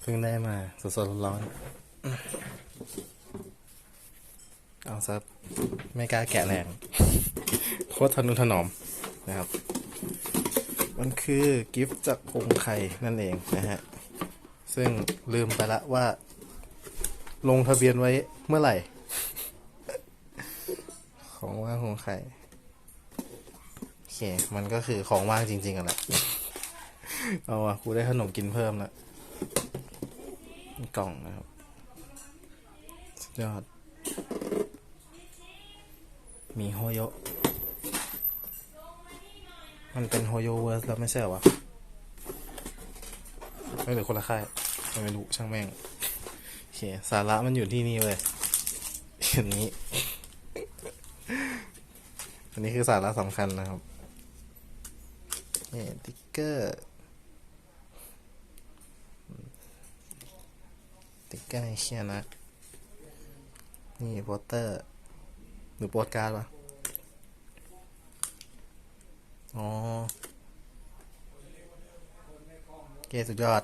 เพิ่งได้มาสดๆร้อนๆเอาซับไม่กล้าแกะแรงโคตรทนุถนอมนะครับ มันคือกิฟต์จากพงไข่นั่นเองนะฮะ ซึ่งลืมไปละว่า ลงทะเบียนไว้เมื่อไหร่ ของว่างของใครโอเค มันก็คือของว่างจริงๆกันแหละ เอาอะกูได้ขนมกินเพิ่มละกล่องนะครับ สุดยอด มีโฮโย มันเป็นโฮโยเวิร์สแล้วไม่ใช่เหรอวะไม่หรือคนละค่ายไม่รู้ช่างแม่ง โอเค สาระมันอยู่ที่นี่เลยอันนี้ อันนี้คือสาระสำคัญนะครับนี่ติ๊กเกอร์ ติ๊กเกอร์ในเชียนะ นี่โปสเตอร์ หรือโปสการ์ดวะอ๋อเกสุดยอด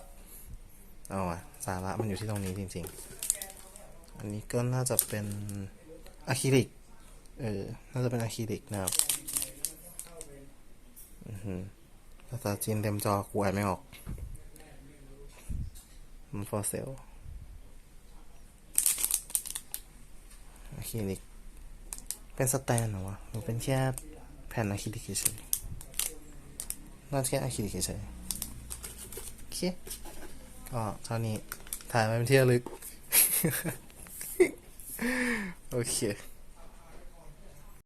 เอาอะสาระมันอยู่ที่ตรงนี้จริงๆ อันนี้ก็น่าจะเป็นอะคริลิก เออ น่าจะเป็นอะคริลิกนะครับอือหือภาษาจีนเต็มจอกูอ่านไม่ออก มันฟอร์เซลอะ คริลิก เป็นสแตนเหรอวะหรือเป็นแค่แผ่นอะคริลิกเฉยน่าจะแค่อะคริลิกเฉยโอเคก็เท่านี้ถ่ายไว้เป็นที่ระลึก โอเค